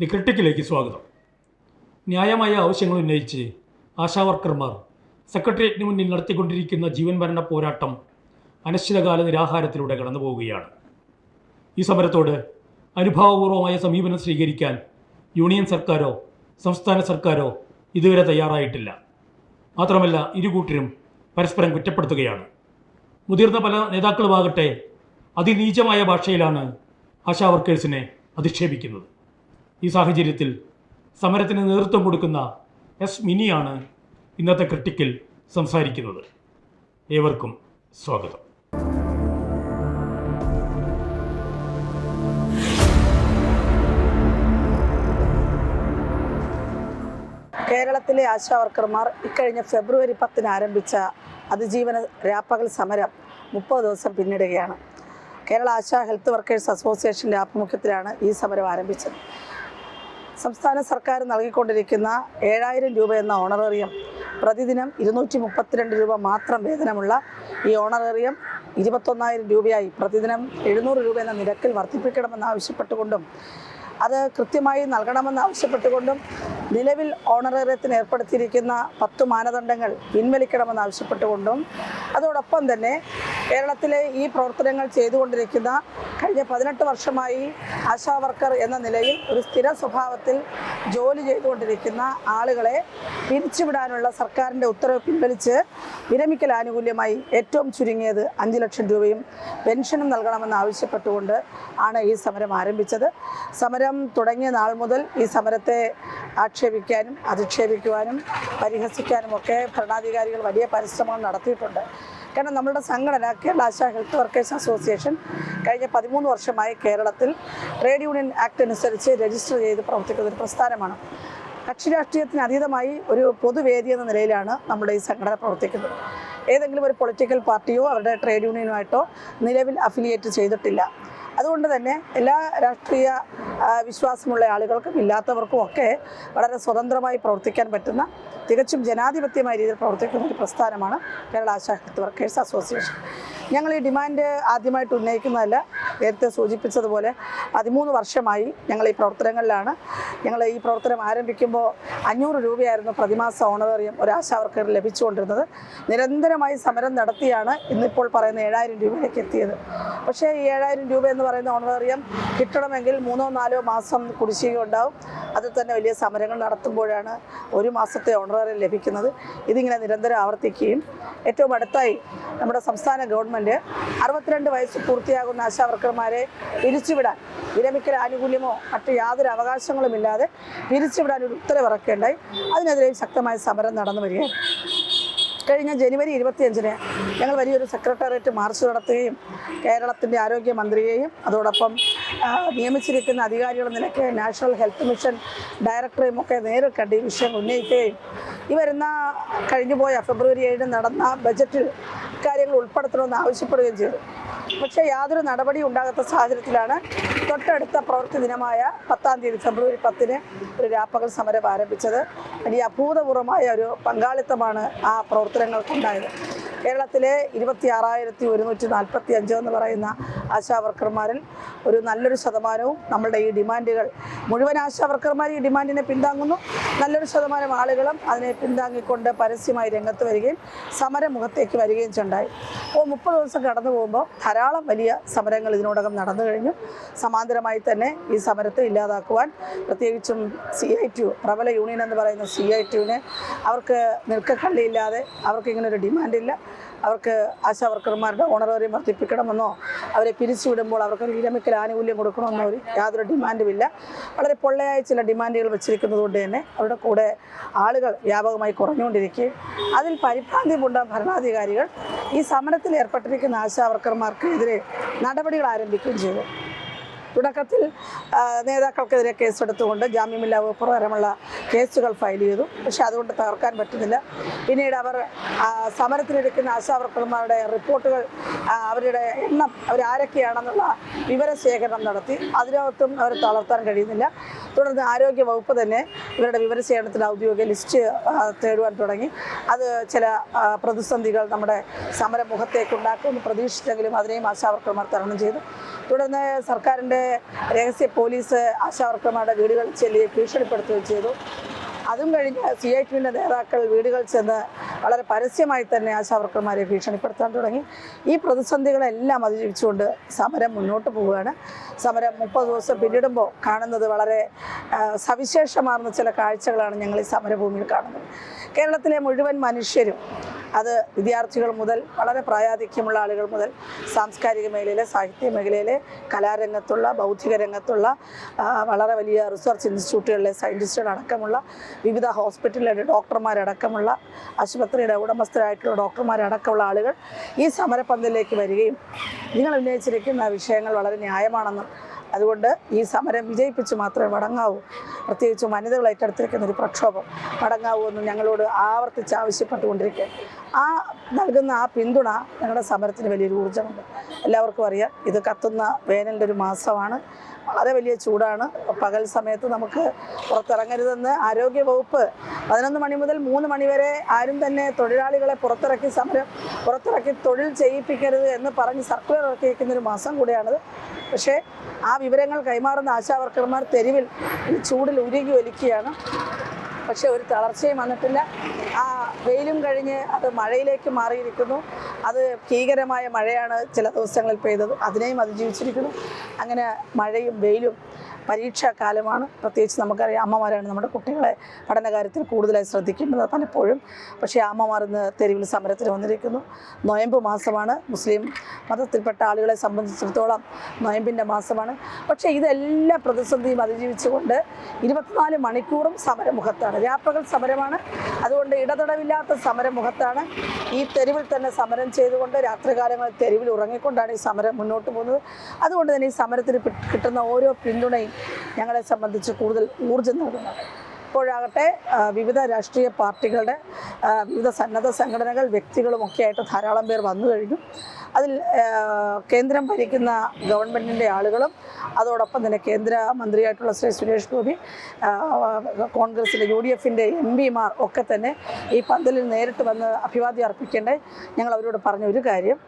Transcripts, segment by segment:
The ക്രിട്ടിക്കിലേക്ക് സ്വാഗതം. ന്യായമായ ആവശ്യങ്ങൾ ഉന്നയിച്ച് ആശാവർക്കർമാർ സെക്രട്ടേറിയറ്റിന് മുന്നിൽ നടത്തിക്കൊണ്ടിരിക്കുന്ന ജീവൻ മരണ പോരാട്ടം അനിശ്ചിതകാല നിരാഹാരത്തിലൂടെ കടന്നു പോവുകയാണ്. ഈ സമരത്തോട് അനുഭാവപൂർവമായ സമീപനം സ്വീകരിക്കാൻ യൂണിയൻ സർക്കാരോ സംസ്ഥാന സർക്കാരോ ഇതുവരെ തയ്യാറായിട്ടില്ല. മാത്രമല്ല ഇരുകൂട്ടരും പരസ്പരം കുറ്റപ്പെടുത്തുകയാണ്. മുതിർന്ന പല നേതാക്കളുമാകട്ടെ അതിനീചമായ ഭാഷയിലാണ് ആശാ വർക്കേഴ്സിനെ അധിക്ഷേപിക്കുന്നത്. ഈ സാഹചര്യത്തിൽ സമരത്തിന് നേതൃത്വം കൊടുക്കുന്ന എസ് മിനിയാണ് ഇന്നത്തെ ക്രിട്ടിക്കിൽ സംസാരിക്കുന്നത്. ഏവർക്കും സ്വാഗതം. കേരളത്തിലെ ആശാ വർക്കർമാർ ഇക്കഴിഞ്ഞ ഫെബ്രുവരി പത്തിന് ആരംഭിച്ച അതിജീവന രാപ്പകൽ സമരം മുപ്പത് ദിവസം പിന്നിടുകയാണ്. കേരള ആശാ ഹെൽത്ത് വർക്കേഴ്സ് അസോസിയേഷന്റെ ആഭിമുഖ്യത്തിലാണ് ഈ സമരം ആരംഭിച്ചത്. സംസ്ഥാന സർക്കാർ നൽകിക്കൊണ്ടിരിക്കുന്ന ഏഴായിരം രൂപ എന്ന ഓണറേറിയം പ്രതിദിനം ഇരുന്നൂറ്റി മുപ്പത്തിരണ്ട് രൂപ മാത്രം വേതനമുള്ള ഈ ഓണറേറിയം ഇരുപത്തൊന്നായിരം രൂപയായി പ്രതിദിനം എഴുന്നൂറ് രൂപ എന്ന നിരക്കിൽ വർദ്ധിപ്പിക്കണമെന്ന് ആവശ്യപ്പെട്ടുകൊണ്ടും അത് കൃത്യമായി നൽകണമെന്ന് ആവശ്യപ്പെട്ടുകൊണ്ടും നിലവിൽ ഓണറേറിയത്തിന് ഏർപ്പെടുത്തിയിരിക്കുന്ന പത്ത് മാനദണ്ഡങ്ങൾ പിൻവലിക്കണമെന്ന് ആവശ്യപ്പെട്ടുകൊണ്ടും അതോടൊപ്പം തന്നെ കേരളത്തിലെ ഈ പ്രവർത്തനങ്ങൾ ചെയ്തുകൊണ്ടിരിക്കുന്ന കഴിഞ്ഞ പതിനെട്ട് വർഷമായി ആശാ വർക്കർ എന്ന നിലയിൽ ഒരു സ്ഥിര സ്വഭാവത്തിൽ ജോലി ചെയ്തുകൊണ്ടിരിക്കുന്ന ആളുകളെ പിരിച്ചുവിടാനുള്ള സർക്കാരിന്റെ ഉത്തരവ് പിൻവലിച്ച് വിരമിക്കൽ ആനുകൂല്യമായി ഏറ്റവും ചുരുങ്ങിയത് അഞ്ച് ലക്ഷം രൂപയും പെൻഷനും നൽകണമെന്ന് ആവശ്യപ്പെട്ടുകൊണ്ട് ആണ് ഈ സമരം ആരംഭിച്ചത്. സമരം തുടങ്ങിയ നാൾ മുതൽ ഈ സമരത്തെ ആക്ഷേപിക്കാനും അധിക്ഷേപിക്കുവാനും പരിഹസിക്കാനും ഒക്കെ ഭരണാധികാരികൾ വലിയ പരിശ്രമങ്ങൾ നടത്തിയിട്ടുണ്ട്. കാരണം നമ്മളുടെ സംഘടന Kerala ASHA health workers association കഴിഞ്ഞ പതിമൂന്ന് വർഷമായി കേരളത്തിൽ ട്രേഡ് യൂണിയൻ ആക്ട് അനുസരിച്ച് രജിസ്റ്റർ ചെയ്ത് പ്രവർത്തിക്കുന്ന ഒരു പ്രസ്ഥാനമാണ്. കക്ഷി രാഷ്ട്രീയത്തിന് അതീതമായി ഒരു പൊതുവേദി എന്ന നിലയിലാണ് നമ്മുടെ ഈ സംഘടന പ്രവർത്തിക്കുന്നത്. ഏതെങ്കിലും ഒരു പൊളിറ്റിക്കൽ പാർട്ടിയോ അവരുടെ ട്രേഡ് യൂണിയനുമായിട്ടോ നിലവിൽ അഫിലിയേറ്റ് ചെയ്തിട്ടില്ല. അതുകൊണ്ട് തന്നെ എല്ലാ രാഷ്ട്രീയ വിശ്വാസമുള്ള ആളുകൾക്കും ഇല്ലാത്തവർക്കും ഒക്കെ വളരെ സ്വതന്ത്രമായി പ്രവർത്തിക്കാൻ പറ്റുന്ന തികച്ചും ജനാധിപത്യമായ രീതിയിൽ പ്രവർത്തിക്കുന്ന ഒരു പ്രസ്ഥാനമാണ് Kerala ASHA health workers association. ഞങ്ങൾ ഈ ഡിമാൻഡ് ആദ്യമായിട്ട് ഉന്നയിക്കുന്നതല്ല നേരത്തെ സൂചിപ്പിച്ചതുപോലെ പതിമൂന്ന് വർഷമായി ഞങ്ങൾ ഈ പ്രവർത്തനങ്ങളിലാണ്. ഞങ്ങൾ ഈ പ്രവർത്തനം ആരംഭിക്കുമ്പോൾ അഞ്ഞൂറ് രൂപയായിരുന്നു പ്രതിമാസ ഓണറേറിയം ഒരു ആശാവർക്കർ ലഭിച്ചുകൊണ്ടിരുന്നത്. നിരന്തരമായി സമരം നടത്തിയാണ് ഇന്നിപ്പോൾ പറയുന്ന ഏഴായിരം രൂപയിലേക്ക് എത്തിയത്. പക്ഷേ ഈ ഏഴായിരം രൂപ എന്ന് പറയുന്ന ഓണറേറിയം കിട്ടണമെങ്കിൽ മൂന്നോ നാലോ മാസം കുടിശ്ശിക ഉണ്ടാവും അതിൽ തന്നെ വലിയ സമരങ്ങൾ നടത്തുമ്പോഴാണ് ഒരു മാസത്തെ ഓണറേറിയം ലഭിക്കുന്നത്. ഇതിങ്ങനെ നിരന്തരം ആവർത്തിക്കുകയും ഏറ്റവും അടുത്തായി നമ്മുടെ സംസ്ഥാന ഗവൺമെന്റ് അറുപത്തിരണ്ട് വയസ്സ് പൂർത്തിയാകുന്ന ആശാവർക്കർമാരെ പിരിച്ചുവിടാൻ വിരമിക്കൽ ആനുകൂല്യമോ മറ്റു യാതൊരു അവകാശങ്ങളുമില്ലാതെ പിരിച്ചുവിടാൻ ഒരു ഉത്തരവിറക്കേണ്ടായി. അതിനെതിരെ ശക്തമായ സമരം നടന്നു വരികയാണ്. കഴിഞ്ഞ ജനുവരി ഇരുപത്തിയഞ്ചിന് ഞങ്ങൾ വലിയൊരു സെക്രട്ടേറിയറ്റ് മാർച്ച് നടത്തുകയും കേരളത്തിന്റെ ആരോഗ്യമന്ത്രിയെയും അതോടൊപ്പം നിയമിച്ചിരിക്കുന്ന അധികാരികൾ നിലയ്ക്ക് നാഷണൽ ഹെൽത്ത് മിഷൻ ഡയറക്ടറെയും ഒക്കെ നേരിൽ കണ്ട് ഈ വിഷയം ഉന്നയിക്കുകയും. ഈ വരുന്ന കഴിഞ്ഞുപോയ ഫെബ്രുവരി ഏഴിന് നടന്ന ബജറ്റിൽ കാര്യങ്ങൾ ഉൾപ്പെടുത്തണമെന്ന് ആവശ്യപ്പെടുകയും ചെയ്തു. പക്ഷേ യാതൊരു നടപടിയും ഉണ്ടാകാത്ത സാഹചര്യത്തിലാണ് തൊട്ടടുത്ത പ്രവൃത്തി ദിനമായ പത്താം തീയതി ഫെബ്രുവരി പത്തിന് ഒരു രാപ്പകൽ സമരം ആരംഭിച്ചത്. വലിയ അഭൂതപൂർവമായ ഒരു പങ്കാളിത്തമാണ് ആ പ്രവർത്തനങ്ങൾക്കുണ്ടായത്. കേരളത്തിലെ ഇരുപത്തി ആറായിരത്തി ഒരുന്നൂറ്റി നാൽപ്പത്തി അഞ്ച് എന്ന് പറയുന്ന ആശാ വർക്കർമാരിൽ ഒരു നല്ലൊരു ശതമാനവും നമ്മളുടെ ഈ ഡിമാൻഡുകൾ മുഴുവൻ ആശാ വർക്കർമാർ ഈ ഡിമാൻഡിനെ പിന്താങ്ങുന്നു. നല്ലൊരു ശതമാനം ആളുകളും അതിനെ പിന്താങ്ങിക്കൊണ്ട് പരസ്യമായി രംഗത്ത് വരികയും സമരമുഖത്തേക്ക് വരികയും ചെയ്യുണ്ടായി. അപ്പോൾ മുപ്പത് ദിവസം കടന്നു പോകുമ്പോൾ ധാരാളം വലിയ സമരങ്ങൾ ഇതിനോടകം നടന്നു കഴിഞ്ഞു. സമാന്തരമായി തന്നെ ഈ സമരത്തെ ഇല്ലാതാക്കുവാൻ പ്രത്യേകിച്ചും സി ഐ ടി പ്രബല യൂണിയൻ എന്ന് പറയുന്ന സി ഐ ടി അവർക്ക് നിൽക്കക്കള്ളിയില്ലാതെ അവർക്ക് ഇങ്ങനെ ഒരു ഡിമാൻഡില്ല. അവർക്ക് ആശാ വർക്കർമാരുടെ ഓണറേറിയം വർദ്ധിപ്പിക്കണമെന്നോ അവരെ പിരിച്ചുവിടുമ്പോൾ അവർക്ക് ഒരു വിരമിക്കൽ ആനുകൂല്യം കൊടുക്കണമെന്നോ ഒരു യാതൊരു ഡിമാൻഡുമില്ല വളരെ പൊള്ളയായ ചില ഡിമാൻഡുകൾ വെച്ചിരിക്കുന്നത് കൊണ്ട് തന്നെ അവരുടെ കൂടെ ആളുകൾ വ്യാപകമായി കുറഞ്ഞുകൊണ്ടിരിക്കുകയും അതിൽ പരിഭ്രാന്തി കൊണ്ട ഭരണാധികാരികൾ ഈ സമരത്തിൽ ഏർപ്പെട്ടിരിക്കുന്ന ആശാ വർക്കർമാർക്കെതിരെ നടപടികൾ ആരംഭിക്കുകയും ചെയ്തു. തുടക്കത്തിൽ നേതാക്കൾക്കെതിരെ കേസെടുത്തുകൊണ്ട് ജാമ്യമില്ലാ വകുപ്പ് പ്രകാരമുള്ള കേസുകൾ ഫയൽ ചെയ്തു. പക്ഷെ അതുകൊണ്ട് തകർക്കാൻ പറ്റുന്നില്ല. പിന്നീട് അവർ സമരത്തിലെടുക്കുന്ന ആശാവർക്കർമാരുടെ റിപ്പോർട്ടുകൾ അവരുടെ എണ്ണം അവരാരൊക്കെയാണെന്നുള്ള വിവരശേഖരണം നടത്തി. അതിനകത്തും അവർ തളർത്താൻ കഴിയുന്നില്ല. തുടർന്ന് ആരോഗ്യ വകുപ്പ് തന്നെ ഇവരുടെ വിവരശേഖരണത്തിന് ഔദ്യോഗിക ലിസ്റ്റ് തേടുവാൻ തുടങ്ങി. അത് ചില പ്രതിസന്ധികൾ നമ്മുടെ സമരമുഖത്തേക്ക് ഉണ്ടാക്കുമെന്ന് പ്രതീക്ഷിച്ചെങ്കിലും അതിനെയും ആശാവർക്കർമാർ തരണം ചെയ്തു. തുടർന്ന് സർക്കാരിന്റെ രഹസ്യ പോലീസ് ആശാവർക്കർമാരുടെ വീടുകൾ ചെല്ലി ഭീഷണിപ്പെടുത്തുകയും ചെയ്തു. അതും കഴിഞ്ഞ് സി ഐ ടിയുടെ നേതാക്കൾ വീടുകൾ ചെന്ന് വളരെ പരസ്യമായി തന്നെ ആശാവർക്കർമാരെ ഭീഷണിപ്പെടുത്താൻ തുടങ്ങി. ഈ പ്രതിസന്ധികളെല്ലാം അതിജീവിച്ചുകൊണ്ട് സമരം മുന്നോട്ട് പോവുകയാണ്. സമരം മുപ്പത് ദിവസം പിന്നിടുമ്പോൾ കാണുന്നത് വളരെ സവിശേഷമാർന്ന ചില കാഴ്ചകളാണ് ഞങ്ങൾ ഈ സമരഭൂമിയിൽ കാണുന്നത്. കേരളത്തിലെ മുഴുവൻ മനുഷ്യരും അത് വിദ്യാർത്ഥികൾ മുതൽ വളരെ പ്രായാധിക്യമുള്ള ആളുകൾ മുതൽ സാംസ്കാരിക മേഖലയിലെ സാഹിത്യ മേഖലയിലെ കലാരംഗത്തുള്ള ബൗദ്ധിക രംഗത്തുള്ള വളരെ വലിയ റിസർച്ച് ഇൻസ്റ്റിറ്റ്യൂട്ടുകളിലെ സയന്റിസ്റ്റുകൾ അടക്കമുള്ള വിവിധ ഹോസ്പിറ്റലിലെ ഡോക്ടർമാരടക്കമുള്ള ആശുപത്രിയുടെ ഉടമസ്ഥരായിട്ടുള്ള ഡോക്ടർമാരടക്കമുള്ള ആളുകൾ ഈ സമരപന്തലിലേക്ക് വരികയും നിങ്ങൾ ഉന്നയിച്ചിരിക്കുന്ന വിഷയങ്ങൾ വളരെ ന്യായമാണെന്നും അതുകൊണ്ട് ഈ സമരം വിജയിപ്പിച്ച് മാത്രമേ മടങ്ങാവൂ. പ്രത്യേകിച്ച് വനിതകൾ ഏറ്റെടുത്തിരിക്കുന്ന ഒരു പ്രക്ഷോഭം മടങ്ങാവൂ എന്ന് ഞങ്ങളോട് ആവർത്തിച്ച് ആവശ്യപ്പെട്ടുകൊണ്ടിരിക്കുക ആ നൽകുന്ന ആ പിന്തുണ ഞങ്ങളുടെ സമരത്തിന് വലിയൊരു ഊർജമുണ്ട്. എല്ലാവർക്കും അറിയാം ഇത് കത്തുന്ന വേനലിന്റെ ഒരു മാസമാണ്. വളരെ വലിയ ചൂടാണ്. പകൽ സമയത്ത് നമുക്ക് പുറത്തിറങ്ങരുതെന്ന് ആരോഗ്യ വകുപ്പ് പതിനൊന്ന് മണി മുതൽ മൂന്ന് മണി വരെ ആരും തന്നെ തൊഴിലാളികളെ പുറത്തിറക്കി സമരം പുറത്തിറക്കി തൊഴിൽ ചെയ്യിപ്പിക്കരുത് എന്ന് പറഞ്ഞ് സർക്കുലർ ഇറക്കിയിരിക്കുന്ന ഒരു മാസം കൂടിയാണിത്. പക്ഷേ ആ വിവരങ്ങൾ കൈമാറുന്ന ആശാവർക്കർമാർ തെരുവിൽ ഈ ചൂടിൽ ഉരുകി ഒലിക്കുകയാണ്. പക്ഷേ ഒരു തളർച്ചയും വന്നിട്ടില്ല. ആ വെയിലും കഴിഞ്ഞ് അത് മഴയിലേക്ക് മാറിയിരിക്കുന്നു. അത് ഭീകരമായ മഴയാണ് ചില ദിവസങ്ങളിൽ പെയ്തത്. അതിനെയും അതിജീവിച്ചിരിക്കുന്നു. അങ്ങനെ മഴയും വെയിലും പരീക്ഷാ കാലമാണ് പ്രത്യേകിച്ച് നമുക്കറിയാം അമ്മമാരാണ് നമ്മുടെ കുട്ടികളെ പഠനകാര്യത്തിൽ കൂടുതലായി ശ്രദ്ധിക്കേണ്ടത് പലപ്പോഴും. പക്ഷേ അമ്മമാർ ഇന്ന് തെരുവിൽ സമരത്തിന് വന്നിരിക്കുന്നു. നൊയമ്പ് മാസമാണ്. മുസ്ലിം മതത്തിൽപ്പെട്ട ആളുകളെ സംബന്ധിച്ചിടത്തോളം നൊയമ്പിന്റെ മാസമാണ്. പക്ഷേ ഇതെല്ലാ പ്രതിസന്ധിയും അതിജീവിച്ചുകൊണ്ട് ഇരുപത്തിനാല് മണിക്കൂറും സമരമുഖത്താണ്. രാപ്പകൽ സമരമാണ്. അതുകൊണ്ട് ഇടതടവില്ലാത്ത സമരമുഖത്താണ് ഈ തെരുവിൽ തന്നെ സമരം ചെയ്തുകൊണ്ട് രാത്രികാലങ്ങളിൽ തെരുവിൽ ഉറങ്ങിക്കൊണ്ടാണ് ഈ സമരം മുന്നോട്ട് പോകുന്നത്. അതുകൊണ്ട് തന്നെ ഈ സമരത്തിന് കിട്ടുന്ന ഓരോ പിന്തുണയും ഞങ്ങളെ സംബന്ധിച്ച് കൂടുതൽ ഊർജം നൽകുന്നത്. ഇപ്പോഴാകട്ടെ വിവിധ രാഷ്ട്രീയ പാർട്ടികളുടെ വിവിധ സന്നദ്ധ സംഘടനകൾ വ്യക്തികളുമൊക്കെ ആയിട്ട് ധാരാളം പേർ വന്നു കഴിഞ്ഞു. അതിൽ കേന്ദ്രം ഭരിക്കുന്ന ഗവൺമെന്റിന്റെ ആളുകളും അതോടൊപ്പം തന്നെ കേന്ദ്ര മന്ത്രിയായിട്ടുള്ള ശ്രീ സുരേഷ് ഗോപി കോൺഗ്രസിന്റെ യു ഡി എഫിന്റെ എം പിമാർ ഒക്കെ തന്നെ ഈ പന്തലിൽ നേരിട്ട് വന്ന് അഭിവാദ്യം അർപ്പിക്കേണ്ടേ. ഞങ്ങൾ അവരോട് പറഞ്ഞ ഒരു കാര്യം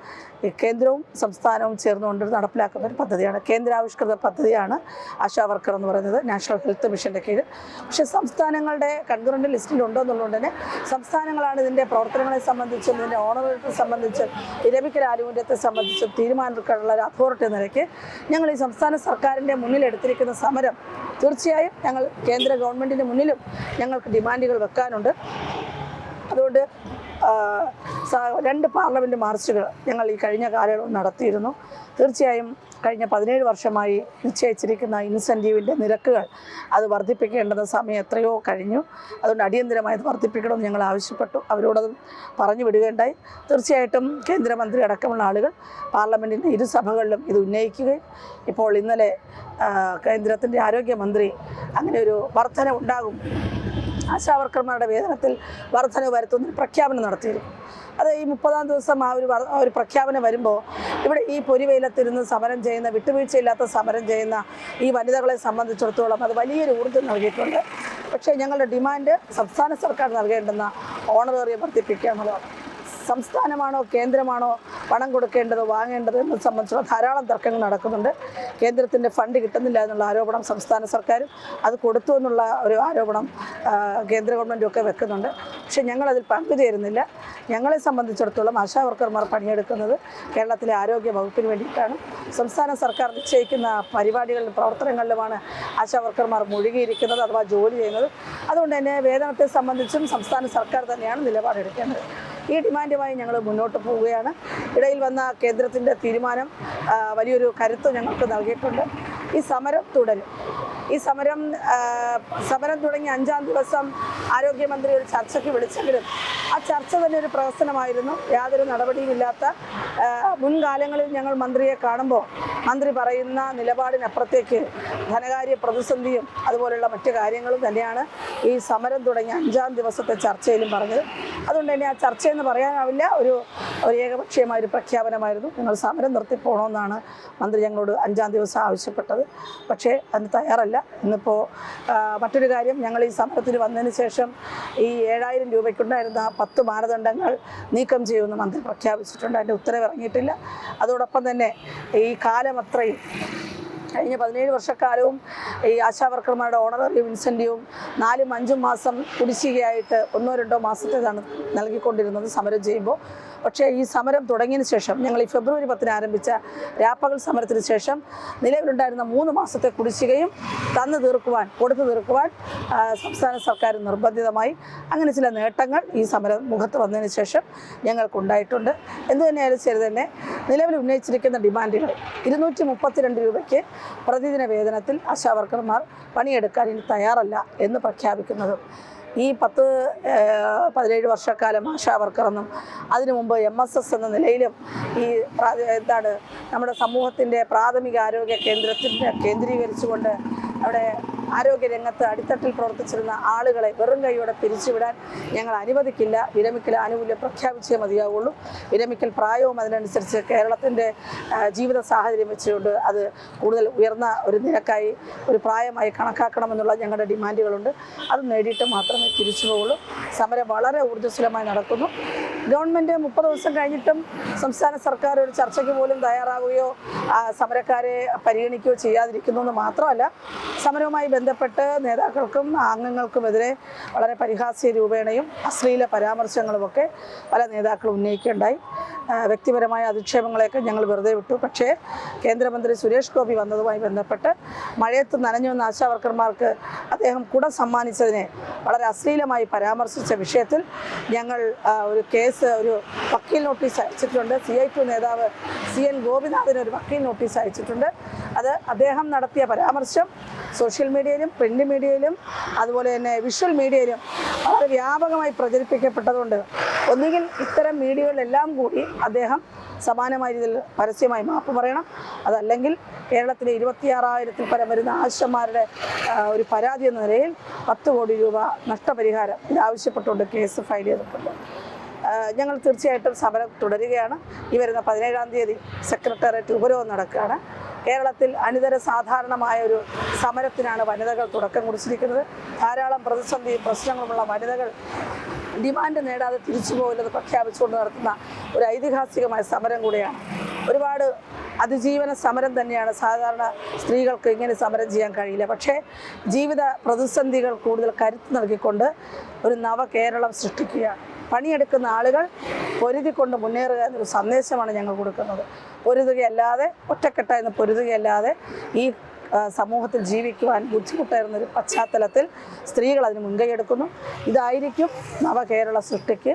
കേന്ദ്രവും സംസ്ഥാനവും ചേർന്നുകൊണ്ട് നടപ്പിലാക്കുന്ന ഒരു പദ്ധതിയാണ്. കേന്ദ്രാവിഷ്കൃത പദ്ധതിയാണ് ആശാ വർക്കർ എന്ന് പറയുന്നത് നാഷണൽ ഹെൽത്ത് മിഷന്റെ കീഴിൽ. പക്ഷേ സംസ്ഥാനങ്ങളുടെ കൺഗ്രന്റ് ലിസ്റ്റിൽ ഉണ്ടോ എന്നുള്ളതുകൊണ്ട് തന്നെ സംസ്ഥാനങ്ങളാണ് ഇതിന്റെ പ്രവർത്തനങ്ങളെ സംബന്ധിച്ചും ഇതിന്റെ ഓണറേറ്റത്തെ സംബന്ധിച്ചും വിരമിക്കൽ ആനുകൂല്യത്തെ സംബന്ധിച്ച് തീരുമാനമെടുക്കാനുള്ള ഒരു അതോറിറ്റി നിലയ്ക്ക് ഞങ്ങൾ ഈ സംസ്ഥാന സർക്കാരിന്റെ മുന്നിൽ എടുത്തിരിക്കുന്ന സമരം തീർച്ചയായും ഞങ്ങൾ കേന്ദ്ര ഗവൺമെന്റിന്റെ മുന്നിലും ഞങ്ങൾക്ക് ഡിമാൻഡുകൾ വെക്കാനുണ്ട്. അതുകൊണ്ട് രണ്ട് പാർലമെന്റ് മാർച്ചുകൾ ഞങ്ങൾ ഈ കഴിഞ്ഞ കാലയളവ് നടത്തിയിരുന്നു. തീർച്ചയായും കഴിഞ്ഞ പതിനേഴ് വർഷമായി നിശ്ചയിച്ചിരിക്കുന്ന ഇൻസെന്റീവിന്റെ നിരക്കുകൾ അത് വർദ്ധിപ്പിക്കേണ്ടുന്ന സമയം എത്രയോ കഴിഞ്ഞു. അതുകൊണ്ട് അടിയന്തരമായി അത് വർദ്ധിപ്പിക്കണമെന്ന് ഞങ്ങൾ ആവശ്യപ്പെട്ടു. അവരോടത് പറഞ്ഞു വിടുകയുണ്ടായി. തീർച്ചയായിട്ടും കേന്ദ്രമന്ത്രി അടക്കമുള്ള ആളുകൾ പാർലമെന്റിന്റെ ഇരുസഭകളിലും ഇത് ഉന്നയിക്കുകയും ഇപ്പോൾ ഇന്നലെ കേന്ദ്രത്തിന്റെ ആരോഗ്യമന്ത്രി അങ്ങനെ ഒരു വർധന ഉണ്ടാകും ആശാവർക്കർമാരുടെ വേതനത്തിൽ വർധന വരുത്തുന്ന പ്രഖ്യാപനം നടത്തിയിരുന്നു. അത് ഈ മുപ്പതാം ദിവസം ആ ഒരു ഒരു പ്രഖ്യാപനം വരുമ്പോൾ ഇവിടെ ഈ പൊരിവെയിലത്തിരുന്ന് സമരം ചെയ്യുന്ന വിട്ടുവീഴ്ചയില്ലാത്ത സമരം ചെയ്യുന്ന ഈ വനിതകളെ സംബന്ധിച്ചിടത്തോളം അത് വലിയൊരു ഊർജം നൽകിയിട്ടുണ്ട്. പക്ഷേ ഞങ്ങളുടെ ഡിമാൻഡ് സംസ്ഥാന സർക്കാർ നൽകേണ്ടുന്ന ഓണറേറിയം വർദ്ധിപ്പിക്കുക എന്നുള്ളതാണ് സംസ്ഥാനമാണോ കേന്ദ്രമാണോ പണം കൊടുക്കേണ്ടത് വാങ്ങേണ്ടത് എന്നത് സംബന്ധിച്ചുള്ള ധാരാളം തർക്കങ്ങൾ നടക്കുന്നുണ്ട്. കേന്ദ്രത്തിന്റെ ഫണ്ട് കിട്ടുന്നില്ല എന്നുള്ള ആരോപണം സംസ്ഥാന സർക്കാരും അത് കൊടുത്തു എന്നുള്ള ഒരു ആരോപണം കേന്ദ്ര ഗവൺമെന്റും ഒക്കെ വെക്കുന്നുണ്ട്. പക്ഷേ ഞങ്ങളതിൽ പങ്കുചേരുന്നില്ല. ഞങ്ങളെ സംബന്ധിച്ചിടത്തോളം ആശാ വർക്കർമാർ പണിയെടുക്കുന്നത് കേരളത്തിലെ ആരോഗ്യ വകുപ്പിന് വേണ്ടിയിട്ടാണ്. സംസ്ഥാന സർക്കാർ നിശ്ചയിക്കുന്ന പരിപാടികളിലും പ്രവർത്തനങ്ങളിലുമാണ് ആശാ വർക്കർമാർ മുഴുകിയിരിക്കുന്നത് അഥവാ ജോലി ചെയ്യുന്നത്. അതുകൊണ്ട് തന്നെ വേതനത്തെ സംബന്ധിച്ചും സംസ്ഥാന സർക്കാർ തന്നെയാണ് നിലപാടെടുക്കേണ്ടത്. ഈ ഡിമാൻഡുമായി ഞങ്ങൾ മുന്നോട്ട് പോവുകയാണ്. ഇടയിൽ വന്ന കേന്ദ്രത്തിന്റെ തീരുമാനം വലിയൊരു കരുത്ത് ഞങ്ങൾക്ക് നൽകിയിട്ടുണ്ട്. ഈ സമരം തുടരും. ഈ സമരം സമരം തുടങ്ങി അഞ്ചാം ദിവസം ആരോഗ്യമന്ത്രി ഒരു ചർച്ചയ്ക്ക് വിളിച്ചെങ്കിലും ആ ചർച്ച തന്നെ ഒരു പ്രവർത്തനമായിരുന്നു. യാതൊരു നടപടിയുമില്ലാത്ത മുൻകാലങ്ങളിൽ ഞങ്ങൾ മന്ത്രിയെ കാണുമ്പോൾ മന്ത്രി പറയുന്ന നിലപാടിനപ്പുറത്തേക്ക് ധനകാര്യ പ്രതിസന്ധിയും അതുപോലുള്ള മറ്റു കാര്യങ്ങളും തന്നെയാണ് ഈ സമരം തുടങ്ങി അഞ്ചാം ദിവസത്തെ ചർച്ചയിലും പറഞ്ഞത്. അതുകൊണ്ട് തന്നെ ആ ചർച്ചയെന്ന് പറയാനാവില്ല. ഒരു ഒരു ഏകപക്ഷീയമായ ഒരു പ്രഖ്യാപനമായിരുന്നു. ഞങ്ങൾ സമരം നിർത്തിപ്പോണമെന്നാണ് മന്ത്രി ഞങ്ങളോട് അഞ്ചാം ദിവസം ആവശ്യപ്പെട്ടത്. പക്ഷേ അതിന് തയ്യാറല്ല. ഇന്നിപ്പോൾ മറ്റൊരു കാര്യം ഞങ്ങൾ ഈ സമരത്തിന് വന്നതിന് ശേഷം ഈ ഏഴായിരം രൂപയ്ക്കുണ്ടായിരുന്ന പത്ത് മാനദണ്ഡങ്ങൾ നീക്കം ചെയ്യുമെന്ന് മന്ത്രി പ്രഖ്യാപിച്ചിട്ടുണ്ട്. അതിന്റെ ഉത്തരവ് ഇറങ്ങിയിട്ടില്ല അതോടൊപ്പം തന്നെ ഈ കാലം അത്രയും കഴിഞ്ഞ പതിനേഴ് വർഷക്കാലവും ഈ ആശാവർക്കർമാരുടെ ഓണററിയും ഇൻസെന്റീവും നാലും അഞ്ചും മാസം കുടിശ്ശികയായിട്ട് ഒന്നോ രണ്ടോ മാസത്തേതാണ് നൽകിക്കൊണ്ടിരുന്നത് സമരം ചെയ്യുമ്പോൾ. പക്ഷേ ഈ സമരം തുടങ്ങിയതിന് ശേഷം ഞങ്ങൾ ഈ ഫെബ്രുവരി പത്തിന് ആരംഭിച്ച രാപ്പകൽ സമരത്തിന് ശേഷം നിലവിലുണ്ടായിരുന്ന മൂന്ന് മാസത്തെ കുടിശ്ശികയും തന്നു തീർക്കുവാൻ കൊടുത്തു തീർക്കുവാൻ സംസ്ഥാന സർക്കാർ നിർബന്ധിതമായി. അങ്ങനെ ചില നേട്ടങ്ങൾ ഈ സമരം മുഖത്ത് വന്നതിന് ശേഷം ഞങ്ങൾക്കുണ്ടായിട്ടുണ്ട്. എന്തു തന്നെയായാലും ശരി തന്നെ നിലവിൽ ഉന്നയിച്ചിരിക്കുന്ന ഡിമാൻഡുകൾ ഇരുന്നൂറ്റി മുപ്പത്തിരണ്ട് രൂപയ്ക്ക് പ്രതിദിന വേതനത്തിൽ ആശാവർക്കർമാർ പണിയെടുക്കാൻ ഇനി തയ്യാറല്ല എന്ന് പ്രഖ്യാപിക്കുന്നതും. ഈ പത്ത് പതിനേഴ് വർഷക്കാലം ആശാ വർക്കറെന്നും അതിനു മുമ്പ് എം എസ് എസ് എന്ന നിലയിലും ഈ എന്താണ് നമ്മുടെ സമൂഹത്തിന്റെ പ്രാഥമിക ആരോഗ്യ കേന്ദ്രത്തിന്റെ കേന്ദ്രീകരിച്ചുകൊണ്ട് അവിടെ ആരോഗ്യ രംഗത്ത് അടിത്തട്ടിൽ പ്രവർത്തിച്ചിരുന്ന ആളുകളെ വെറും കൈയോടെ പിരിച്ചുവിടാൻ ഞങ്ങൾ അനുവദിക്കില്ല. വിരമിക്കൽ ആനുകൂല്യം പ്രഖ്യാപിച്ചേ മതിയാവുള്ളൂ. വിരമിക്കൽ പ്രായവും അതിനനുസരിച്ച് കേരളത്തിന്റെ ജീവിത സാഹചര്യം വെച്ചുകൊണ്ട് അത് കൂടുതൽ ഉയർന്ന ഒരു നിരക്കായി ഒരു പ്രായമായി കണക്കാക്കണമെന്നുള്ള ഞങ്ങളുടെ ഡിമാൻഡുകളുണ്ട്. അത് നേടിയിട്ട് മാത്രമേ തിരിച്ചു പോകുള്ളൂ സമരം വളരെ ഊർജസ്വലമായി നടക്കുന്നു. ഗവൺമെന്റ് മുപ്പത് ദിവസം കഴിഞ്ഞിട്ടും സംസ്ഥാന സർക്കാർ ഒരു ചർച്ചയ്ക്ക് പോലും തയ്യാറാവുകയോ സമരക്കാരെ പരിഗണിക്കുകയോ ചെയ്യാതിരിക്കുന്നു എന്ന് മാത്രമല്ല സമരവുമായി ബന്ധപ്പെട്ട് നേതാക്കൾക്കും അംഗങ്ങൾക്കുമെതിരെ വളരെ പരിഹാസ്യ രൂപേണയും അശ്ലീല പരാമർശങ്ങളുമൊക്കെ പല നേതാക്കളും ഉന്നയിക്കുകയുണ്ടായി. വ്യക്തിപരമായ അധിക്ഷേപങ്ങളെയൊക്കെ ഞങ്ങൾ വെറുതെ വിട്ടു. പക്ഷേ കേന്ദ്രമന്ത്രി സുരേഷ് ഗോപി വന്നതുമായി ബന്ധപ്പെട്ട് മഴയത്ത് നനഞ്ഞു വന്ന ആശാവർക്കർമാർക്ക് അദ്ദേഹം കുട സമ്മാനിച്ചതിനെ വളരെ അശ്ലീലമായി പരാമർശിച്ച വിഷയത്തിൽ ഞങ്ങൾ ഒരു കേസ് ഒരു വക്കീൽ നോട്ടീസ് അയച്ചിട്ടുണ്ട്. സി ഐ ടു നേതാവ് സി എൻ ഗോപിനാഥിന് ഒരു വക്കീൽ നോട്ടീസ് അയച്ചിട്ടുണ്ട്. അത് അദ്ദേഹം നടത്തിയ പരാമർശം സോഷ്യൽ മീഡിയയിലും പ്രിന്റ് മീഡിയയിലും അതുപോലെ തന്നെ വിഷ്വൽ മീഡിയയിലും വളരെ വ്യാപകമായി പ്രചരിപ്പിക്കപ്പെട്ടതുകൊണ്ട് ഒന്നുകിൽ ഇത്തരം മീഡിയകളിലെല്ലാം കൂടി അദ്ദേഹം സമാനമായ രീതിയിൽ പരസ്യമായി മാപ്പ് പറയണം. അതല്ലെങ്കിൽ കേരളത്തിലെ ഇരുപത്തിയാറായിരത്തിൽ പരം വരുന്ന ആശമാരുടെ ഒരു പരാതി എന്ന നിലയിൽ പത്ത് കോടി രൂപ നഷ്ടപരിഹാരം ഇതാവശ്യപ്പെട്ടുകൊണ്ട് കേസ് ഫയൽ ചെയ്തിട്ടുണ്ട്. ഞങ്ങൾ തീർച്ചയായിട്ടും സമരം തുടരുകയാണ്. ഈ വരുന്ന പതിനേഴാം തീയതി സെക്രട്ടേറിയറ്റ് ഉപരോധം നടക്കുകയാണ്. കേരളത്തിൽ അനിതര സാധാരണമായ ഒരു സമരത്തിനാണ് വനിതകൾ തുടക്കം കുറിച്ചിരിക്കുന്നത്. ധാരാളം പ്രതിസന്ധി പ്രശ്നങ്ങളുമുള്ള വനിതകൾ ഡിമാൻഡ് നേടാതെ തിരിച്ചു പോകില്ലെന്ന് പ്രഖ്യാപിച്ചുകൊണ്ട് നടത്തുന്ന ഒരു ഐതിഹാസികമായ സമരം കൂടിയാണ്. ഒരുപാട് അതിജീവന സമരം തന്നെയാണ് സാധാരണ സ്ത്രീകൾക്ക് ഇങ്ങനെ സമരം ചെയ്യാൻ കഴിയില്ല. പക്ഷേ ജീവിത പ്രതിസന്ധികൾ കൂടുതൽ കരുത്ത് നൽകിക്കൊണ്ട് ഒരു നവ കേരളം സൃഷ്ടിക്കുക പണിയെടുക്കുന്ന ആളുകൾ പൊരുതിക്കൊണ്ട് മുന്നേറുക എന്നൊരു സന്ദേശമാണ് ഞങ്ങൾ കൊടുക്കുന്നത്. പൊരുതുകയല്ലാതെ ഒറ്റക്കെട്ടായിരുന്നു പൊരുതുകയല്ലാതെ ഈ സമൂഹത്തിൽ ജീവിക്കുവാൻ ബുദ്ധിമുട്ടായിരുന്ന ഒരു പശ്ചാത്തലത്തിൽ സ്ത്രീകൾ അതിന് മുൻകൈയെടുക്കുന്നു. ഇതായിരിക്കും നവകേരള സൃഷ്ടിക്ക്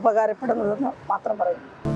ഉപകാരപ്പെടുന്നതെന്ന് മാത്രം പറയുന്നു.